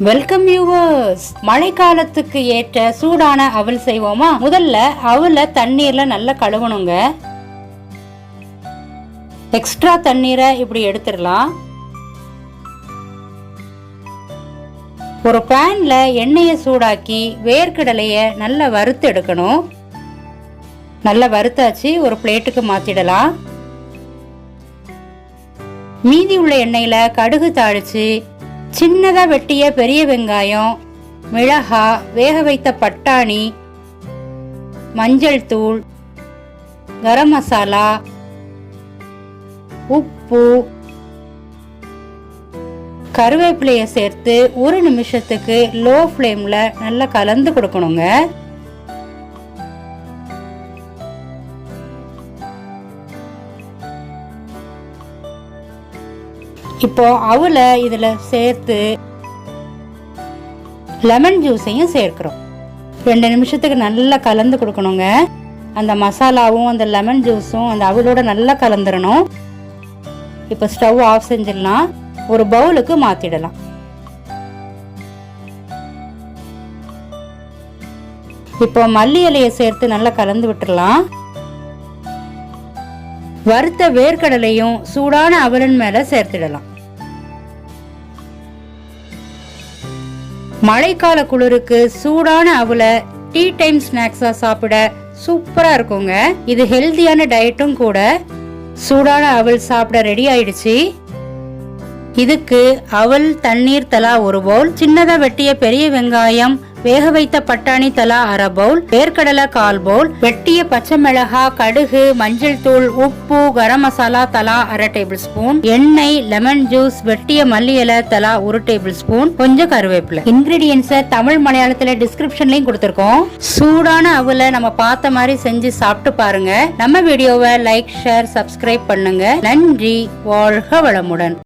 Welcome viewers மழைக்காலத்துக்கு ஏற்ற சூடான அவல் செய்வோமா? முதல்ல அவலை தண்ணீர்ல நல்லா கழுவணுங்க. எக்ஸ்ட்ரா தண்ணீரை இப்படி எடுத்துடலாம். ஒரு பேன்ல எண்ணெயை சூடாக்கி வேர்க்கடலைய நல்லா வறுத்து எடுக்கணும். நல்லா வறுத்தாச்சு ஒரு பிளேட்டுக்கு மாத்திடலாம். மீதி உள்ள எண்ணெயில கடுகு தாளிச்சு சின்னதாக வெட்டிய பெரிய வெங்காயம் மிளகா வேக வைத்த பட்டாணி மஞ்சள் தூள் கரம் மசாலா உப்பு கருவேப்பிலையை சேர்த்து ஒரு நிமிஷத்துக்கு லோ ஃப்ளேமில் நல்லா கலந்து கொடுக்கணுங்க. இப்போ அவளை இதில் சேர்த்து லெமன் ஜூஸையும் சேர்க்கிறோம். ரெண்டு நிமிஷத்துக்கு நல்லா கலந்து கொடுக்கணுங்க. அந்த மசாலாவும் அந்த லெமன் ஜூஸும் அந்த அவளோட நல்லா கலந்துடணும் இப்போ ஸ்டவ் ஆஃப் செஞ்சிடலாம். ஒரு பவுலுக்கு மாற்றிடலாம் இப்போ மல்லி இலையை சேர்த்து நல்லா கலந்து விட்டுடலாம். வறுத்த வேர்க்கடலையும் சூடான அவலன் மேல சேர்த்திடலாம். மழைக்கால குளிருக்கு சூடான அவல டீ டைம் ஸ்நாக்ஸா சாப்பிட சூப்பரா இருக்குங்க. இது ஹெல்தியான டயட்டும் கூட. சூடான அவல் சாப்பிட ரெடி ஆயிடுச்சு. இதுக்கு அவல் தண்ணீர் தலா ஒரு பவுல் சின்னதா வெட்டிய பெரிய வெங்காயம் வேக வைத்த பட்டாணி தலா அரை பவுல் வேர்க்கடலை கால் பவுல் வெட்டிய பச்சை மிளகா கடுகு மஞ்சள் தூள் உப்பு கரம் மசாலா தலா அரை டேபிள் ஸ்பூன் எண்ணெய் லெமன் ஜூஸ் வெட்டிய மல்லி இலை தலா ஒரு டேபிள் ஸ்பூன் கொஞ்சம் கருவேப்பிலை. இன்கிரீடியன்ஸை தமிழ் மலையாளத்துல டிஸ்கிரிப்ஷன்லயும் கொடுத்துருக்கோம். சூடான அவல நம்ம பார்த்த மாதிரி செஞ்சு சாப்பிட்டு பாருங்க. நம்ம வீடியோவை லைக் ஷேர் சப்ஸ்கிரைப் பண்ணுங்க. நன்றி வாழ்க வளமுடன்.